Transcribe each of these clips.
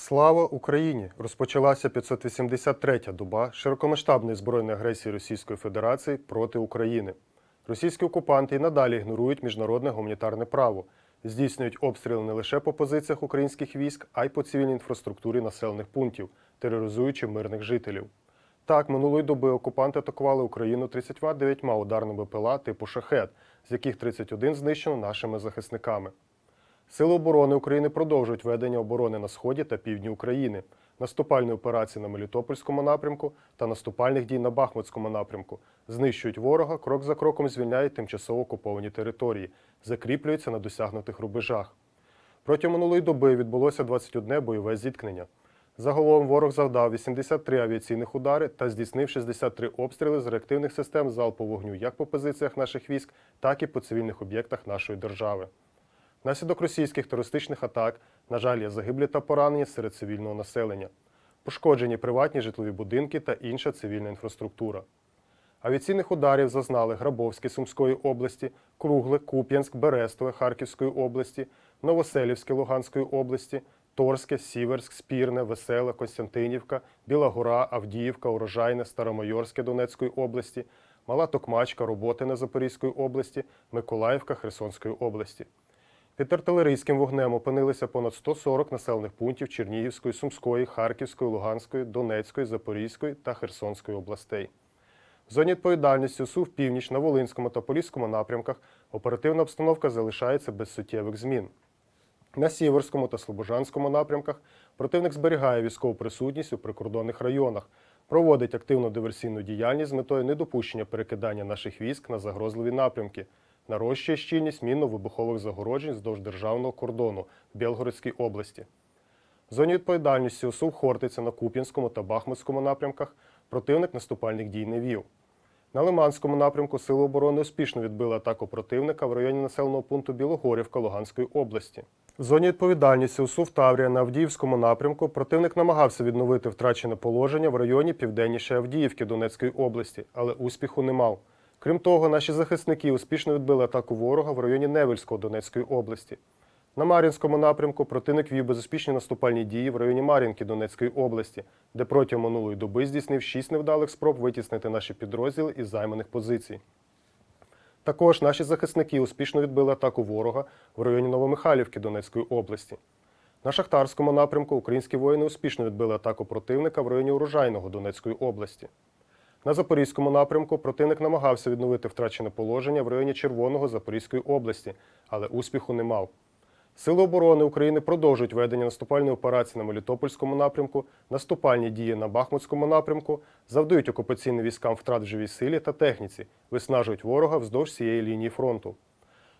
Слава Україні! Розпочалася 583-я доба широкомасштабної збройної агресії Російської Федерації проти України. Російські окупанти і надалі ігнорують міжнародне гуманітарне право, здійснюють обстріли не лише по позиціях українських військ, а й по цивільній інфраструктурі населених пунктів, тероризуючи мирних жителів. Так, минулої доби окупанти атакували Україну 39 ударними БПЛА типу «Шахет», з яких 31 знищено нашими захисниками. Сили оборони України продовжують ведення оборони на сході та півдні України, наступальні операції на Мелітопольському напрямку та наступальних дій на Бахмутському напрямку, знищують ворога, крок за кроком звільняють тимчасово окуповані території, закріплюються на досягнутих рубежах. Протягом минулої доби відбулося 21 бойове зіткнення. Загалом ворог завдав 83 авіаційних удари та здійснив 63 обстріли з реактивних систем залпового вогню як по позиціях наших військ, так і по цивільних об'єктах нашої держави. Внаслідок російських терористичних атак, на жаль, є загиблі та поранені серед цивільного населення, пошкоджені приватні житлові будинки та інша цивільна інфраструктура. Авіаційних ударів зазнали Грабовське Сумської області, Кругле, Куп'янськ, Берестове Харківської області, Новоселівське Луганської області, Торське, Сіверськ, Спірне, Веселе, Костянтинівка, Біла Гора, Авдіївка, Урожайне, Старомайорське Донецької області, Мала Токмачка, Роботине Запорізької області, Миколаївка Херсонської області. Під артилерійським вогнем опинилися понад 140 населених пунктів Чернігівської, Сумської, Харківської, Луганської, Донецької, Запорізької та Херсонської областей. В зоні відповідальності СУВ Північ на Волинському та Поліському напрямках оперативна обстановка залишається без суттєвих змін. На Сіверському та Слобожанському напрямках противник зберігає військову присутність у прикордонних районах, проводить активну диверсійну діяльність з метою недопущення перекидання наших військ на загрозливі напрямки, нарощує щільність мінно-вибухових загороджень вздовж державного кордону в Білгородській області. В зоні відповідальності ОСУВ Хортиця на Куп'янському та Бахмутському напрямках противник наступальних дій не вів. На Лиманському напрямку Сили оборони успішно відбили атаку противника в районі населеного пункту Білогорівка Луганської області. В зоні відповідальності УСУВ Таврія на Авдіївському напрямку противник намагався відновити втрачене положення в районі південніше Авдіївки Донецької області, але успіху не мав. Крім того, наші захисники успішно відбили атаку ворога в районі Невельського Донецької області. На Мар'їнському напрямку противник вів безуспішні наступальні дії в районі Мар'їнки Донецької області, де протягом минулої доби здійснив шість невдалих спроб витіснити наші підрозділи із займаних позицій. Також наші захисники успішно відбили атаку ворога в районі Новомихайлівки Донецької області. На Шахтарському напрямку українські воїни успішно відбили атаку противника в районі Урожайного Донецької області. На Запорізькому напрямку противник намагався відновити втрачене положення в районі Червоного Запорізької області, але успіху не мав. Сили оборони України продовжують ведення наступальної операції на Мелітопольському напрямку, наступальні дії на Бахмутському напрямку, завдають окупаційним військам втрат в живій силі та техніці, виснажують ворога вздовж всієї лінії фронту.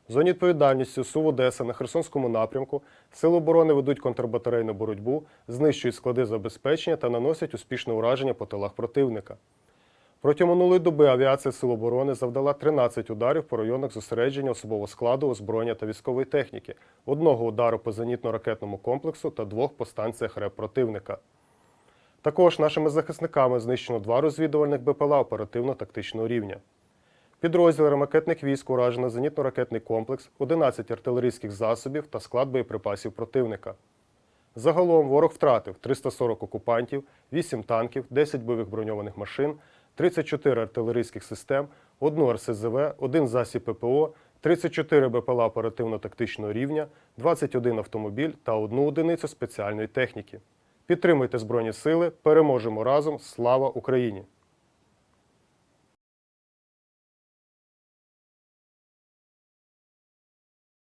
В зоні відповідальності СУВ Одеса на Херсонському напрямку Сили оборони ведуть контрбатарейну боротьбу, знищують склади забезпечення та наносять успішне ураження по тилах противника. Протягом минулої доби авіація Сил оборони завдала 13 ударів по районах зосередження особового складу, озброєння та військової техніки, одного удару по зенітно-ракетному комплексу та двох по станціях РЕП противника. Також нашими захисниками знищено два розвідувальних БПЛА оперативно-тактичного рівня. Підрозділи ракетних військ уражено зенітно-ракетний комплекс, 11 артилерійських засобів та склад боєприпасів противника. Загалом ворог втратив 340 окупантів, 8 танків, 10 бойових броньованих машин, 34 артилерійських систем, одну РСЗВ, один засіб ППО, 34 БПЛА оперативно-тактичного рівня, 21 автомобіль та одну одиницю спеціальної техніки. Підтримуйте Збройні Сили, переможемо разом! Слава Україні!